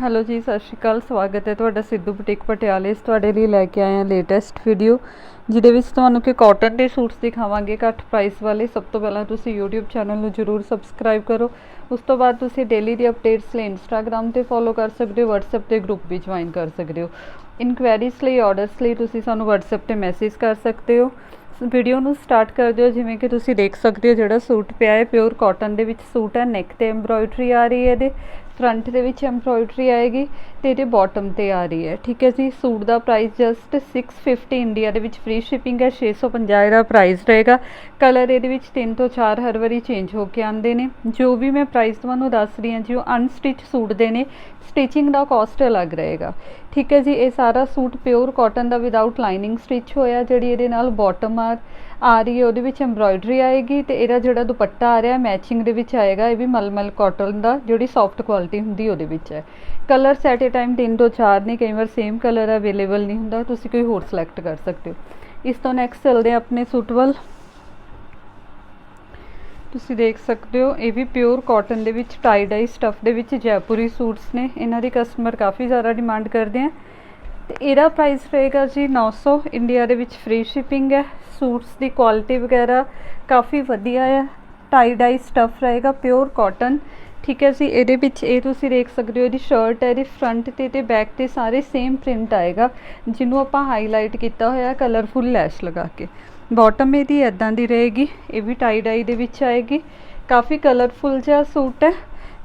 Hello ਜੀ, ਸਤਿ ਸ਼੍ਰੀ ਅਕਾਲ। ਸਵਾਗਤ ਹੈ ਤੁਹਾਡਾ ਸਿੱਧੂ ਬੁਟੀਕ ਪਟਿਆਲੇ। 'ਚ ਤੁਹਾਡੇ ਲਈ ਲੈ ਕੇ ਆਏ ਹਾਂ ਲੇਟੈਸਟ ਵੀਡੀਓ ਜਿਹਦੇ ਵਿੱਚ ਤੁਹਾਨੂੰ ਕਿ ਕਾਟਨ ਦੇ ਸੂਟਸ ਦਿਖਾਵਾਂਗੇ। ਘੱਟ ਪ੍ਰਾਈਸ ਵਾਲੇ। ਸਭ ਤੋਂ ਪਹਿਲਾਂ ਤੁਸੀਂ YouTube ਚੈਨਲ ਨੂੰ ਜਰੂਰ ਸਬਸਕ੍ਰਾਈਬ ਕਰੋ। ਉਸ ਤੋਂ ਬਾਅਦ ਤੁਸੀਂ ਡੇਲੀ ਦੀ ਅਪਡੇਟਸ ਲਈ Instagram ਤੇ ਫੋਲੋ ਕਰ ਸਕਦੇ ਹੋ, WhatsApp ਤੇ ਗਰੁੱਪ ਵੀ ਜੁਆਇਨ ਕਰ ਸਕਦੇ ਹੋ। ਇਨਕੁਆਇਰੀਜ਼ ਲਈ ਆਰਡਰਸ ਲਈ ਤੁਸੀਂ ਸਾਨੂੰ WhatsApp ਤੇ ਮੈਸੇਜ ਕਰ ਸਕਦੇ ਹੋ। ਵੀਡੀਓ ਨੂੰ ਸਟਾਰਟ ਕਰ ਦਿਓ, ਜਿਵੇਂ ਕਿ ਤੁਸੀਂ ਦੇਖ ਸਕਦੇ ਹੋ ਜਿਹੜਾ ਸੂਟ ਪਿਆ ਹੈ ਪਿਓਰ ਕਾਟਨ ਦੇ ਵਿੱਚ ਸੂਟ ਹੈ ਨੈਕ ਤੇ ਐਮਬ੍ਰੋਇਡਰੀ ਆ ਰਹੀ ਹੈ ਇਹਦੇ। ਫਰੰਟ ਦੇ ਵਿੱਚ ਐਮਬ੍ਰੋਇਡਰੀ ਆਏਗੀ ਤੇ ਇਹਦੇ ਬਾਟਮ ਤੇ ਆ ਰਹੀ ਹੈ। ਠੀਕ ਹੈ ਜੀ, ਸੂਟ ਦਾ ਪ੍ਰਾਈਸ ਜਸਟ 650 ਇੰਡੀਆ ਦੇ ਵਿੱਚ ਫ੍ਰੀ ਸ਼ਿਪਿੰਗ ਹੈ 650 ਦਾ ਪ੍ਰਾਈਸ ਰਹੇਗਾ। ਕਲਰ ਇਹਦੇ ਵਿੱਚ 3 ਤੋਂ 4 ਹਰ ਵਾਰੀ ਚੇਂਜ ਹੋ ਕੇ ਆਉਂਦੇ ਨੇ। ਜੋ ਵੀ ਮੈਂ ਪ੍ਰਾਈਸ ਤੁਹਾਨੂੰ ਦੱਸ ਰਹੀ ਹਾਂ ਜੀ, ਉਹ ਅਨਸਟਿਚ ਸੂਟ ਦੇ ਨੇ। ਸਟਿਚਿੰਗ ਦਾ ਕਾਸਟ ਅਲੱਗ ਰਹੇਗਾ। ਠੀਕ ਹੈ ਜੀ, ਇਹ ਸਾਰਾ ਸੂਟ ਪਿਓਰ ਕਾਟਨ ਦਾ ਵਿਦਆਊਟ ਲਾਈਨਿੰਗ ਸਟਿਚ ਹੋਇਆ, ਜਿਹੜੀ ਇਹਦੇ ਨਾਲ ਬਾਟਮ ਆ ਆ ਰਹੀ ਹੈ, ਉਹਦੇ ਵਿੱਚ ਐਮਬ੍ਰੋਇਡਰੀ ਆਏਗੀ ਤੇ ਇਹਦਾ ਜਿਹੜਾ ਦੁਪੱਟਾ ਆ ਰਿਹਾ ਮੈਚਿੰਗ ਦੇ ਵਿੱਚ ਆਏਗਾ, ਇਹ ਵੀ ਮਲਮਲ ਕਾਟਨ ਦਾ, ਜਿਹੜੀ ਸੌਫਟ ਕੁਆਲਿਟੀ ਹੁੰਦੀ ਉਹਦੇ ਵਿੱਚ ਹੈ। ਕਲਰ ਸੈਟ ਏ ਟਾਈਮ 3 ਤੋਂ 4 ਨੇ, ਕਈ ਵਾਰ ਸੇਮ ਕਲਰ ਅਵੇਲੇਬਲ ਨਹੀਂ ਹੁੰਦਾ, ਤੁਸੀਂ ਕੋਈ ਹੋਰ ਸਿਲੈਕਟ ਕਰ ਸਕਦੇ ਹੋ। ਇਸ ਤੋਂ ਨੈਕਸਟ ਚੱਲਦੇ ਹਾਂ ਆਪਣੇ ਸੂਟ ਵੱਲ। ਤੁਸੀਂ ਦੇਖ ਸਕਦੇ ਹੋ, ਇਹ ਵੀ ਪਿਓਰ ਕਾਟਨ ਦੇ ਵਿੱਚ ਟਾਈ ਡਾਈ ਸਟਫ ਦੇ ਵਿੱਚ ਜੈਪੁਰੀ ਸੂਟਸ ਨੇ। ਇਹਨਾਂ ਦੇ ਕਸਟਮਰ ਕਾਫੀ ਜ਼ਿਆਦਾ ਡਿਮਾਂਡ ਕਰਦੇ ਆ। ਤੇ ਇਹਦਾ ਪ੍ਰਾਈਸ ਰਹੇਗਾ ਜੀ 900 ਇੰਡੀਆ ਦੇ ਵਿੱਚ ਫ੍ਰੀ ਸ਼ਿਪਿੰਗ ਹੈ। ਸੂਟਸ ਦੀ ਕੁਆਲਿਟੀ ਵਗੈਰਾ ਕਾਫੀ ਵਧੀਆ ਹੈ ਟਾਈ ਡਾਈ ਸਟਫ ਰਹੇਗਾ ਪਿਓਰ ਕਾਟਨ ਠੀਕ ਹੈ ਜੀ, ਇਹਦੇ ਵਿੱਚ ਇਹ ਤੁਸੀਂ ਦੇਖ ਸਕਦੇ ਹੋ, ਇਹਦੀ ਸ਼ਰਟ ਹੈ, ਇਹਦੇ ਫਰੰਟ ਤੇ ਤੇ ਬੈਕ ਤੇ ਸਾਰੇ ਸੇਮ ਪ੍ਰਿੰਟ ਆਏਗਾ। ਜਿਹਨੂੰ ਆਪਾਂ ਹਾਈਲਾਈਟ ਕੀਤਾ ਹੋਇਆ ਕਲਰਫੁੱਲ ਲੈਸ਼ ਲਗਾ ਕੇ। ਬਾਟਮ ਇਹਦੀ ਐਦਾਂ ਦੀ ਰਹੇਗੀ, ਇਹ ਵੀ ਟਾਈ ਡਾਈ ਦੇ ਵਿੱਚ ਆਏਗੀ। ਕਾਫੀ ਕਲਰਫੁਲ ਜਿਹਾ ਸੂਟ ਹੈ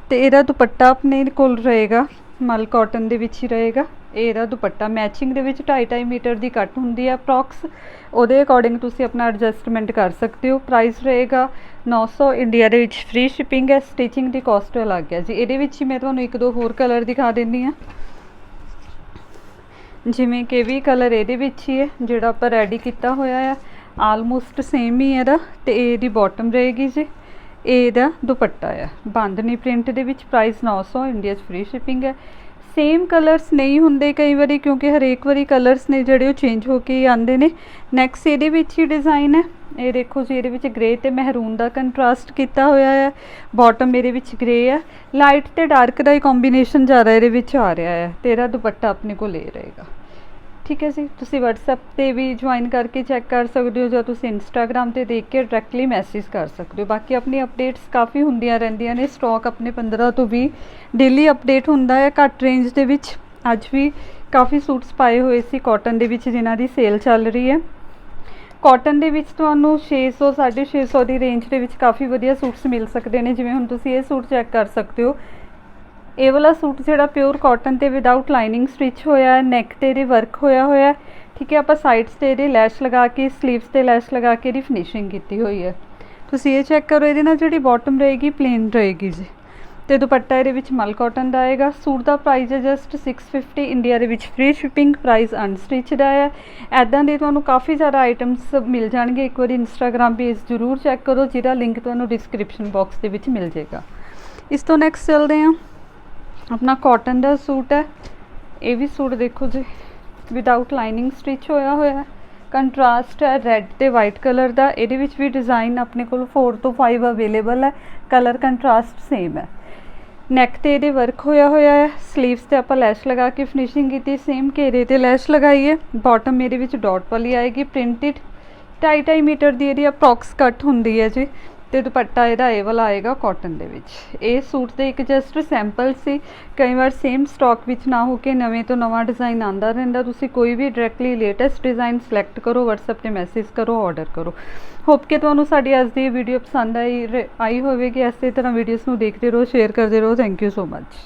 ਤੇ ਇਹਦਾ ਦੁਪੱਟਾ ਆਪਣੇ ਕੋਲ ਰਹੇਗਾ, ਮਲ ਕਾਟਨ ਦੇ ਵਿੱਚ ਹੀ ਰਹੇਗਾ। ਇਹ ਇਹਦਾ ਦੁਪੱਟਾ ਮੈਚਿੰਗ ਦੇ ਵਿੱਚ 2.5 ਮੀਟਰ ਦੀ ਕੱਟ ਹੁੰਦੀ ਹੈ ਅਪਰੋਕਸ ਉਹਦੇ ਅਕੋਰਡਿੰਗ ਤੁਸੀਂ ਆਪਣਾ ਐਡਜਸਟਮੈਂਟ ਕਰ ਸਕਦੇ ਹੋ। ਪ੍ਰਾਈਸ ਰਹੇਗਾ 900 ਇੰਡੀਆ ਦੇ ਵਿੱਚ ਫ੍ਰੀ ਸ਼ਿਪਿੰਗ ਹੈ ਸਟਿਚਿੰਗ ਦੀ ਕਾਸਟ ਅਲੱਗ ਹੈ ਜੀ। ਇਹਦੇ ਵਿੱਚ ਹੀ ਮੈਂ ਤੁਹਾਨੂੰ ਇੱਕ ਦੋ ਹੋਰ ਕਲਰ ਦਿਖਾ ਦਿੰਦੀ ਹਾਂ। ਜਿਵੇਂ ਕਿ ਵੀ ਕਲਰ ਇਹਦੇ ਵਿੱਚ ਹੀ ਹੈ, ਜਿਹੜਾ ਆਪਾਂ ਰੈਡੀ ਕੀਤਾ ਹੋਇਆ ਹੈ ਆਲਮੋਸਟ ਸੇਮ ਹੀ ਇਹਦਾ ਤੇ ਇਹਦੀ ਬਾਟਮ ਰਹੇਗੀ ਜੀ। ਇਹ ਇਹਦਾ ਦੁਪੱਟਾ ਹੈ ਬਾਂਦਨੀ ਪ੍ਰਿੰਟ ਦੇ ਵਿੱਚ ਪ੍ਰਾਈਸ 900 ਇੰਡੀਆ 'ਚ ਫ੍ਰੀ ਸ਼ਿਪਿੰਗ ਹੈ ਸੇਮ ਕਲਰਸ ਨਹੀਂ ਹੁੰਦੇ ਕਈ ਵਾਰੀ ਕਿਉਂਕਿ ਹਰੇਕ ਵਾਰੀ ਕਲਰਸ ਨੇ ਜਿਹੜੇ ਉਹ ਚੇਂਜ ਹੋ ਕੇ ਆਉਂਦੇ ਨੇ। ਨੈਕਸਟ ਇਹਦੇ ਵਿੱਚ ਹੀ ਡਿਜ਼ਾਈਨ ਹੈ ਇਹ ਦੇਖੋ ਜੀ, ਇਹਦੇ ਵਿੱਚ ਗ੍ਰੇ ਤੇ ਮਹਿਰੂਨ ਦਾ ਕੰਟਰਾਸਟ ਕੀਤਾ ਹੋਇਆ ਹੈ ਬਾਟਮ ਇਹਦੇ ਵਿੱਚ ਗ੍ਰੇ ਹੈ ਲਾਈਟ ਤੇ ਡਾਰਕ ਦਾ ਹੀ ਕੰਬੀਨੇਸ਼ਨ ਜ਼ਿਆਦਾ ਇਹਦੇ ਵਿੱਚ ਆ ਰਿਹਾ ਹੈ ਤੇਰਾ ਦੁਪੱਟਾ ਆਪਣੇ ਕੋਲ ਇਹ ਰਹੇਗਾ। ਠੀਕ ਹੈ ਜੀ, ਤੁਸੀਂ WhatsApp ਤੇ ਵੀ ਜੁਆਇਨ ਕਰਕੇ ਚੈੱਕ ਕਰ ਸਕਦੇ ਹੋ ਜਾਂ ਤੁਸੀਂ Instagram ਤੇ ਦੇਖ ਕੇ ਡਾਇਰੈਕਟਲੀ ਮੈਸੇਜ ਕਰ ਸਕਦੇ ਹੋ। ਬਾਕੀ ਆਪਣੀ ਅਪਡੇਟਸ ਕਾਫੀ ਹੁੰਦੀਆਂ ਰਹਿੰਦੀਆਂ ਨੇ ਸਟਾਕ ਆਪਣੇ 15 ਤੋਂ 20 ਡੇਲੀ ਅਪਡੇਟ ਹੁੰਦਾ ਹੈ, ਘੱਟ ਰੇਂਜ ਦੇ ਵਿੱਚ ਅੱਜ ਵੀ ਕਾਫੀ ਸੂਟਸ ਪਾਏ ਹੋਏ ਸੀ ਕਾਟਨ ਦੇ ਵਿੱਚ ਜਿਨ੍ਹਾਂ ਦੀ ਸੇਲ ਚੱਲ ਰਹੀ ਹੈ। ਕਾਟਨ ਦੇ ਵਿੱਚ ਤੁਹਾਨੂੰ 600 650 ਦੀ ਰੇਂਜ ਦੇ ਵਿੱਚ ਕਾਫੀ ਵਧੀਆ ਸੂਟਸ ਮਿਲ ਸਕਦੇ ਨੇ, ਜਿਵੇਂ ਹੁਣ ਤੁਸੀਂ ਇਹ ਸੂਟ ਚੈੱਕ ਕਰ ਸਕਦੇ ਹੋ। ਇਹ ਵਾਲਾ ਸੂਟ ਜਿਹੜਾ ਪਿਓਰ ਕਾਟਨ ਤੇ ਵਿਦਆਊਟ ਲਾਈਨਿੰਗ ਸਟਿਚ ਹੋਇਆ ਹੈ ਨੈਕ ਤੇ ਇਹਦੇ ਵਰਕ ਹੋਇਆ ਹੋਇਆ ਹੈ। ਠੀਕ ਹੈ, ਆਪਾਂ ਸਾਈਡਸ ਤੇ ਇਹਦੇ ਲੈਸ਼ ਲਗਾ ਕੇ ਸਲੀਵਸ ਤੇ ਲੈਸ਼ ਲਗਾ ਕੇ ਇਹਦੀ ਫਿਨਿਸ਼ਿੰਗ ਕੀਤੀ ਹੋਈ ਹੈ। ਤੁਸੀਂ ਇਹ ਚੈੱਕ ਕਰੋ, ਇਹਦੇ ਨਾਲ ਜਿਹੜੀ ਬਾਟਮ ਰਹੇਗੀ ਪਲੇਨ ਰਹੇਗੀ ਜੀ। ਤੇ ਦੁਪੱਟਾ ਇਹਦੇ ਵਿੱਚ ਮਲ ਕਾਟਨ ਦਾ ਆਏਗਾ। ਸੂਟ ਦਾ ਪ੍ਰਾਈਸ ਹੈ ਜਸਟ 650 ਇੰਡੀਆ ਦੇ ਵਿੱਚ ਫ੍ਰੀ ਸ਼ਿਪਿੰਗ ਪ੍ਰਾਈਸ ਅਨਸਟਿਚ ਦਾ ਹੈ। ਐਦਾਂ ਦੇ ਤੁਹਾਨੂੰ ਕਾਫੀ ਜ਼ਿਆਦਾ ਆਈਟਮਸ ਮਿਲ ਜਾਣਗੇ। ਇੱਕ ਵਾਰੀ ਇੰਸਟਾਗ੍ਰam ਪੇਜ ਜ਼ਰੂਰ ਚੈੱਕ ਕਰੋ, ਜਿਹਦਾ ਲਿੰਕ ਤੁਹਾਨੂੰ ਡਿਸਕ੍ਰਿਪਸ਼ਨ ਬਾਕਸ ਦੇ ਵਿੱਚ ਮਿਲ ਜਾਏਗਾ। ਇਸ ਤੋਂ ਨੈਕਸਟ ਚੱਲਦੇ ਹਾਂ। ਆਪਣਾ ਕਾਟਨ ਦਾ ਸੂਟ ਹੈ। ਇਹ ਵੀ ਸੂਟ ਦੇਖੋ ਜੀ। ਵਿਦਆਊਟ ਲਾਈਨਿੰਗ ਸਟਿਚ ਹੋਇਆ ਹੋਇਆ ਹੈ। ਕੰਟਰਾਸਟ ਹੈ ਰੈੱਡ ਤੇ ਵਾਈਟ ਕਲਰ ਦਾ। ਇਹਦੇ ਵਿੱਚ ਵੀ ਡਿਜ਼ਾਈਨ ਆਪਣੇ ਕੋਲ 4 ਤੋਂ 5 ਅਵੇਲੇਬਲ ਹੈ। ਕਲਰ ਕੰਟਰਾਸਟ ਸੇਮ ਹੈ। ਨੈਕ ਤੇ ਇਹਦੇ ਵਰਕ ਹੋਇਆ ਹੋਇਆ ਹੈ। ਸਲੀਵਸ ਤੇ ਆਪਾਂ ਲੈਸ਼ ਲਗਾ ਕੇ ਫਿਨਿਸ਼ਿੰਗ ਕੀਤੀ। ਸੇਮ ਘੇਰੇ ਤੇ ਲੈਸ਼ ਲਗਾਈ ਹੈ। ਬਾਟਮ ਇਹਦੇ ਵਿੱਚ ਡਾਟ ਵਾਲੀ ਆਏਗੀ। ਪ੍ਰਿੰਟਡ 2.5 ਮੀਟਰ ਦੀ ਇਹਦੀ ਅਪਰੋਕਸ ਕੱਟ ਹੁੰਦੀ ਹੈ ਜੀ। ਤੇ ਦੁਪੱਟਾ ਇਹਦਾ ਇਹ ਵਾਲਾ ਆਏਗਾ ਕਾਟਨ ਦੇ ਵਿੱਚ। ਇਹ ਸੂਟ ਦੇ ਇੱਕ ਜਸਟ ਸੈਂਪਲ ਸੀ। ਕਈ ਵਾਰ ਸੇਮ ਸਟਾਕ ਵਿੱਚ ਨਾ ਹੋ ਕੇ ਨਵੇਂ ਤੋਂ ਨਵਾਂ ਡਿਜ਼ਾਈਨ ਆਂਦਾ ਰਹਿੰਦਾ। ਤੁਸੀਂ ਕੋਈ ਵੀ ਡਾਇਰੈਕਟਲੀ ਲੇਟੈਸਟ ਡਿਜ਼ਾਈਨ ਸਿਲੈਕਟ ਕਰੋ, WhatsApp ਤੇ ਮੈਸੇਜ ਕਰੋ ਆਰਡਰ ਕਰੋ। ਹੋਪ ਕਿ ਤੁਹਾਨੂੰ ਸਾਡੀ ਅੱਜ ਦੀ ਵੀਡੀਓ ਪਸੰਦ ਆਈ ਆਈ ਹੋਵੇਗੀ। ਇਸੇ ਤਰ੍ਹਾਂ ਵੀਡੀਓਜ਼ ਨੂੰ ਦੇਖਦੇ ਰਹੋ ਸ਼ੇਅਰ ਕਰਦੇ ਰਹੋ। Thank you so much